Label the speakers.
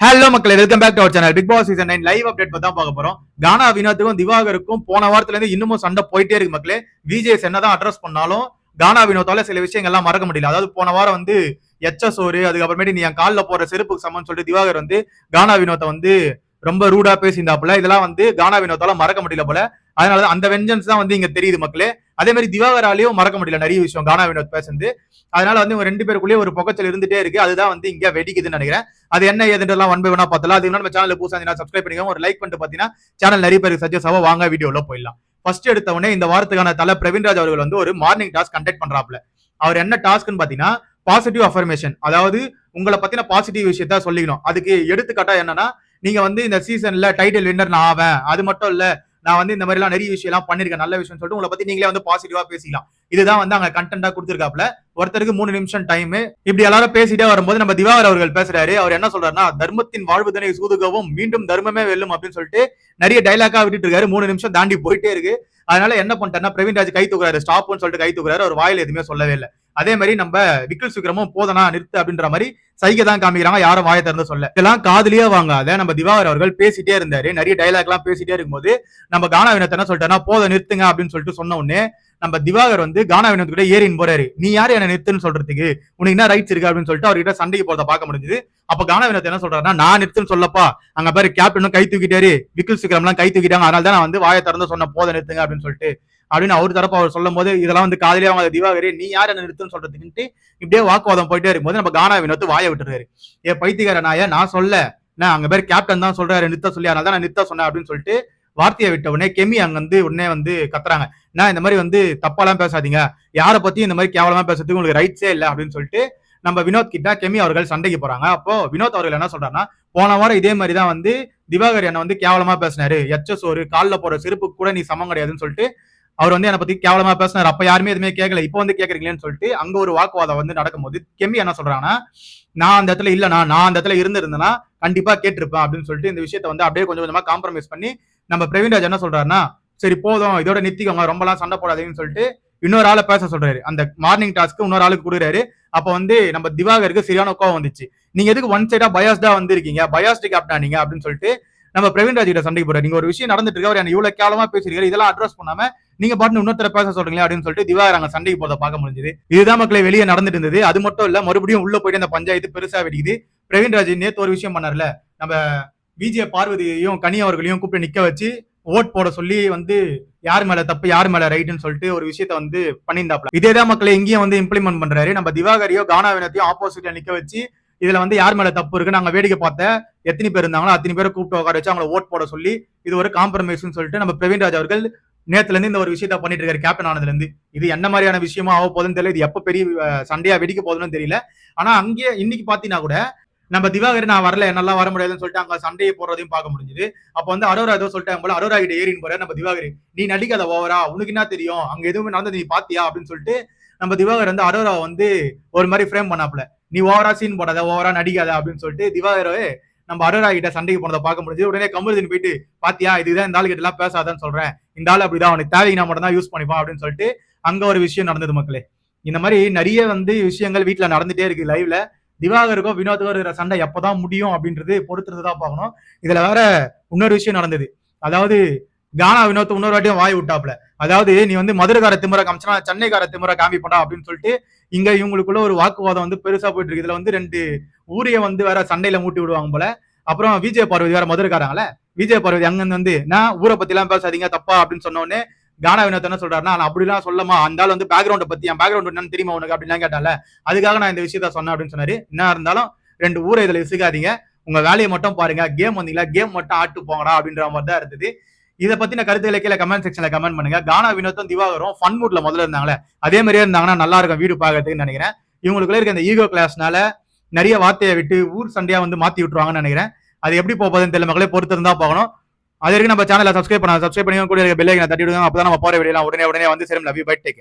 Speaker 1: Hello மக்களே welcome back to our channel Big Boss season nine live update தான் பார்க்க போறோம். கானா வினோத்துக்கும் திவாகருக்கும் போன வாரத்துல இருந்து இன்னமும் சண்டை போயிட்டே இருக்கு மக்களே. விஜேஸ் என்னதான் அட்ரஸ் பண்ணாலும் கானா வினோத்தால சில விஷயங்கள்லாம் மறக்க முடியல. அதாவது போன வாரம் வந்து எச்ச சோறு அதுக்கப்புறமேட்டு நீ என் காலில் போற செருப்புக்கு சமம்னு சொல்லிட்டு திவாகர் வந்து கானா வினோத்தை வந்து ரொம்ப ரூடா பேசியிருந்தாப்புல. இதெல்லாம் வந்து கானா வினோத்தால மறக்க முடியல போல. அதனால அந்த வெஞ்சன்ஸ் தான் வந்து இங்க தெரியுது மக்களே. அதே மாதிரி திவாகராலையும் மறக்க முடியல. நிறைய விஷயம். கானா வினோத் பேசுறது அதனால வந்து இவங்க ரெண்டு பேருக்குள்ளேயே ஒரு புகச்சல் இருந்துட்டே இருக்கு. அதுதான் வந்து இங்க வெடிக்குதுன்னு நினைக்கிறேன். அது என்ன ஏதுன்றலாம் ஒன் பை ஒன்னா பார்த்தலாம் அது நம்ம சேனல் புதுசா சப்ஸ்கிரைப் பண்ணிக்கோங்க. ஒரு லைக் பண்ணிட்டு பாத்தீங்கன்னா சேனல் நிறைய பேருக்கு சஜஸ்ட் ஆக வாங்க வீடியோல போயிடலாம். ஃபர்ஸ்ட் எடுத்த உடனே இந்த வாரத்துக்கான தலை பிரவீன்ராஜ் அவர்கள் வந்து ஒரு மார்னிங் டாஸ்க் கண்டக்ட் பண்றாப்ல அவர் என்ன டாஸ்க்னு பாத்தீங்கன்னா பாசிட்டிவ் அஃபர்மேஷன் அதாவது உங்களை பத்தின பாசிட்டிவ் விஷயத்த சொல்லிக்கணும். அதுக்கு எடுத்துக்காட்டா என்னன்னா நீங்க வந்து இந்த சீசன்ல டைட்டில் வின்னர் நான் ஆவேன். அது மட்டும் இல்ல நான் வந்து இந்த மாதிரி எல்லாம் நிறைய விஷயம் எல்லாம் பண்ணிருக்கேன் நல்ல விஷயம் சொல்லிட்டு உங்களை பத்தி நீங்களே வந்து பாசிட்டிவா பேசிக்கலாம். இதுதான் வந்து அங்க கண்டென்ட்டா கொடுத்துருக்காப்ல ஒருத்தருக்கு மூணு நிமிஷம் டைம் இப்படி எல்லாரும் பேசிட்டே வரும்போது நம்ம திவாகர் அவர்கள் பேசுறாரு. அவர் என்ன சொல்றாருன்னா தர்மத்தின் வாழ்வுதனை சூதுகவும் மீண்டும் தர்மமே வெல்லும் அப்படின்னு சொல்லிட்டு நிறைய டைலாக்கா விட்டுட்டு இருக்காரு மூணு நிமிஷம் தாண்டி போயிட்டே இருக்கு. அதனால என்ன பண்ணிட்டாருன்னா பிரவீன்ராஜ் கை தூக்குறாரு. ஸ்டாப்னு சொல்லிட்டு கை தூக்குறாரு. அவர் வாயில எதுவுமே சொல்லவே இல்லை. அதே மாதிரி நம்ம விக்கில் சுக்கிரமும் போதனா நிறுத்து அப்படின்ற மாதிரி சைகை தான் காமிக்கிறாங்க. யாரும் வாயை திறந்து சொல்ல. இதெல்லாம் காதுலயே வாங்காத. நம்ம திவாகர் அவர்கள் பேசிட்டே இருந்தாரு. நிறைய டைலாக் எல்லாம் பேசிட்டே இருக்கும்போது நம்ம கானா வினத்தை என்ன சொல்லிட்டேன்னா போத நிறுத்துங்க அப்படின்னு சொல்லிட்டு சொன்ன உடனே நம்ம திவாகர் வந்து கானா வினோத் கூட ஏறின்னு போறாரு. நீ யாரு என்ன நிறுத்துன்னு சொல்றதுக்கு? உனக்கு என்ன ரைட்ஸ் இருக்கு அப்படின்னு சொல்லிட்டு அவர்கிட்ட சண்டைக்கு போறத பார்க்க முடிஞ்சது. அப்ப கானா வினோத் என்ன சொல்றாருன்னா நான் நிறுத்துன்னு சொல்லப்பா. அங்க பாரு கேப்டனும் கை தூக்கிட்டாரு. விக்கில் சிக்ரம் எல்லாம் கை தூக்கிட்டாங்க. அதனால தான் நான் வந்து வாயை திறந்து சொன்ன போத நிறுத்துங்க அப்படின்னு சொல்லிட்டு. அப்படின்னு அவர் தரப்பு அவர் சொல்லும் போது இதெல்லாம் வந்து காதலியா அவங்க திவாகரி. நீ யார் என்ன நிறுத்துன்னு சொல்றதுக்குன்ட்டு இப்படியே வாக்குவாதம் போயிட்டே இருக்கும்போது நம்ம கானா வினோத் வாயை விட்டுறாரு. ஏ பைத்தியகார நாய நான் சொல்ல. நான் அங்க பேர் கேப்டன் தான் சொல்றாரு. நிறுத்த சொல்லி அதனால தான் நான் நிறுத்த சொன்னேன் அப்படின்னு சொல்லிட்டு வார்த்தையை விட்ட உடனே கெமி அங்க வந்து உடனே வந்து கத்துறாங்க. நான் இந்த மாதிரி வந்து தப்பாலாம் பேசாதீங்க. யாரை பத்தியும் இந்த மாதிரி கேவலமா பேசுறதுக்கு உங்களுக்கு ரைட்ஸே இல்லை அப்படின்னு சொல்லிட்டு நம்ம வினோத் கிட்ட கெமி அவர்கள் சண்டைக்கு போறாங்க. அப்போ வினோத் அவர்கள் என்ன சொல்றாருன்னா போன வாரம் இதே மாதிரி தான் வந்து திவாகர் என்ன வந்து கேவலமா பேசினாரு. எச்ச சோறு காலில் போற செருப்பு கூட நீ சமம் கிடையாதுன்னு சொல்லிட்டு அவர் வந்து என்னை பத்தி கேவலமா பேசினார். அப்ப யாருமே எதுவுமே கேட்கல. இப்போ வந்து கேட்கறீங்களேன்னு சொல்லிட்டு அங்க ஒரு வாக்குவாதம் வந்து நடக்கும்போது கெமி என்ன சொல்றாங்கன்னா நான் அந்த இடத்துல இல்லைனா நான் அந்த இடத்துல இருந்திருந்தேன்னா கண்டிப்பா கேட்டிருப்பேன் அப்படின்னு சொல்லிட்டு இந்த விஷயத்த வந்து அப்படியே கொஞ்சம் கொஞ்சமா காம்ப்ரமைஸ் பண்ணி நம்ம பிரவீன்ராஜ் என்ன சொல்றாருன்னா சரி போதும் இதோட நித்திக்கோங்க ரொம்பலாம் சண்டை போடாதீங்கன்னு சொல்லிட்டு இன்னொரு ஆளை பேச சொல்றாரு. அந்த மார்னிங் டாஸ்க்கு இன்னொரு ஆளுக்கு கொடுக்குறாரு. அப்ப வந்து நம்ம திவாகருக்கு சரியான கோவம் வந்துச்சு. நீங்க எதுக்கு ஒன் சைடா பயாஸ்டா வந்திருக்கீங்க? பயாஸ்டிக் கேப்டனா நீங்க அப்படின்னு சொல்லிட்டு நம்ம பிரவீன்ராஜ் கிட்ட சண்டைக்கு போறாரு. நீங்க ஒரு விஷயம் நடந்துட்டு இருக்கு அவர் என்ன இவ்வளவு கேவலமா பேசுறீங்க இதெல்லாம் அட்ரஸ் பண்ணாம நீங்க பாட்டு இன்னொருத்தர பேச சொல்றீங்களா அப்படின்னு சொல்லிட்டு திவாகர் அங்க சண்டைக்கு போறத பார்க்க முடிஞ்சது. இதுதான் மக்களை வெளியே நடந்துட்டு இருந்தது. அது மட்டும் இல்ல மறுபடியும் உள்ள போயிட்டு அந்த பஞ்சாயத்து பெருசா வெடிக்குது. பிரவீன்ராஜ் நேத்து ஒரு விஷயம் பண்ணார்ல நம்ம விஜய பார்வதியையும் கனி அவர்களையும் கூப்பிட்டு நிக்க வச்சு ஓட் போட சொல்லி வந்து யார் மேல தப்பு யார் மேல ரைட்னு சொல்லிட்டு ஒரு விஷயத்த வந்து பண்ணியிருந்தாப்ல இதேதான் மக்களை எங்கேயும் வந்து இம்ப்ளிமெண்ட் பண்றாரு. நம்ம திவாகரியோ கானா வினத்தையும் ஆப்போசிட்ல நிக்க வச்சு இதுல வந்து யார் மேல தப்பு இருக்கு நாங்க வேடிக்கை பார்த்த எத்தனை பேர் இருந்தாங்களோ அத்தனை பேரை கூப்பிட்டு உட்கார வச்சு அவங்கள ஓட் போட சொல்லி இது ஒரு காம்ப்ரமைஸ்னு சொல்லிட்டு நம்ம பிரவீன் ராஜ் அவர்கள் நேத்துல இருந்து இந்த ஒரு விஷயத்த பண்ணிட்டு இருக்காரு கேப்டன் ஆனதுல இருந்து இது என்ன மாதிரியான விஷயமா ஆக போகுதுன்னு தெரியல. இது எப்ப பெரிய சண்டையா வெடிக்க போகுதுன்னு தெரியல. ஆனா அங்கேயே இன்னைக்கு பாத்தீங்கன்னா கூட நம்ம திவாகர் நான் வரல என்னால வர முடியாதுன்னு சொல்லிட்டு அங்க சண்டையை போடுறதையும் பார்க்க முடிஞ்சது. அப்ப வந்து அரோரா ஏதோ சொல்லிட்டாங்க போல அரோரா கிட்ட ஏறின்னு போற நம்ம திவாகர் நீ நடிக்காத ஓவரா? உனக்கு என்ன தெரியும்? அங்க எதுவுமே நடந்தது நீ பாத்தியா? அப்படின்னு சொல்லிட்டு நம்ம திவாகர் வந்து அரோரா வந்து ஒரு மாதிரி ஃப்ரேம் பண்ணாப்ல நீ ஓவரா சீன் போடாத ஓவரா நடிக்காத அப்படின்னு சொல்லிட்டு திவாகர் நம்ம அரோரா கிட்ட சண்டைக்கு போனதை பார்க்க முடிஞ்சது. உடனே கமருதீன் போயிட்டு பாத்தியா? இதுதான் இந்த ஆள் கிட்ட எல்லாம் பேசாதான்னு சொல்றேன். இந்த ஆள் அப்படிதான் அவனுக்கு தேவையினா மட்டும் தான் யூஸ் பண்ணிப்பான் அப்படின்னு சொல்லிட்டு அங்க ஒரு விஷயம் நடந்தது மக்களே. இந்த மாதிரி நிறைய வந்து விஷயங்கள் வீட்டுல நடந்துட்டே இருக்கு லைவ்ல திவாகருக்கோ வினோத்துக்கும் இருக்கிற சண்டை எப்பதான் முடியும் அப்படின்றது பொறுத்துறது தான் பார்க்கணும். இதுல வேற இன்னொரு விஷயம் நடந்தது. அதாவது கானா வினோத் இன்னொரு வாட்டியும் வாய் விட்டாப்ல அதாவது நீ வந்து மதுரைக்கார திமுறை காமிச்சனா சென்னைக்கார திமுறை காமிப்படா அப்படின்னு சொல்லிட்டு இங்க இவங்களுக்குள்ள ஒரு வாக்குவாதம் வந்து பெருசா போயிட்டு இருக்கு. இதுல வந்து ரெண்டு ஊரிய வந்து வேற சண்டையில மூட்டி விடுவாங்க போல. அப்புறம் விஜய பார்வதி வேற மதுரைக்காரங்களே. விஜய பார்வதி அங்க வந்து நான் ஊரை பத்தி எல்லாம் பேசாதீங்க தப்பா அப்படின்னு சொன்னோடனே கானா வினோத் என்ன சொல்றாருன்னா நான் அப்படிலாம் சொல்லமா அந்த ஆள் வந்து பேக்ரவுண்டை பத்தி என் பேக்ரவுண்ட் என்னன்னு தெரியுமா உனக்கு அப்படின்னு கேட்டால அதுக்காக நான் இந்த விஷயத்த சொன்னேன் அப்படின்னு சொன்னாரு. என்ன இருந்தாலும் ரெண்டு ஊரை இதுல இசுக்காதீங்க உங்க வேலையை மட்டும் பாருங்க. கேம் வந்தீங்களா? கேம் மட்டும் ஆட்டு போங்கடா அப்படின்ற மாதிரி தான் இருந்தது. இதை பத்தின கருத்துக்களை கீழே கமெண்ட் செக்ஷன்ல கமெண்ட் பண்ணுங்க. கானா வினோத்தும் திவாகரும் ஃபன் மூட்ல முதல்ல இருந்தாங்களே அதே மாதிரியே இருந்தாங்கன்னா நல்லா இருக்கும் வீடு பார்க்கறதுக்கு நினைக்கிறேன். இவங்களுக்குள்ள இருக்க இந்த ஈகோ கிளாஸ்னால நிறைய வார்த்தையை விட்டு ஊர் சண்டையா வந்து மாத்தி விட்டுருவாங்கன்னு நினைக்கிறேன். அது எப்படி போகுதுன்னு தெரியல. மக்களே பொறுத்து இருந்தா பார்க்கணும். அது வரைக்கும் நம்ம சேனலை சப்ஸ்கிரைப் பண்ண சப்ஸ்கிரைப் பண்ணி கூட இருக்க பெல்லைக்கனை தட்டி விடுங்க அப்பதான் நம்ம போற வீடியோ உடனே உடனே வந்து சேரும். Love you bye take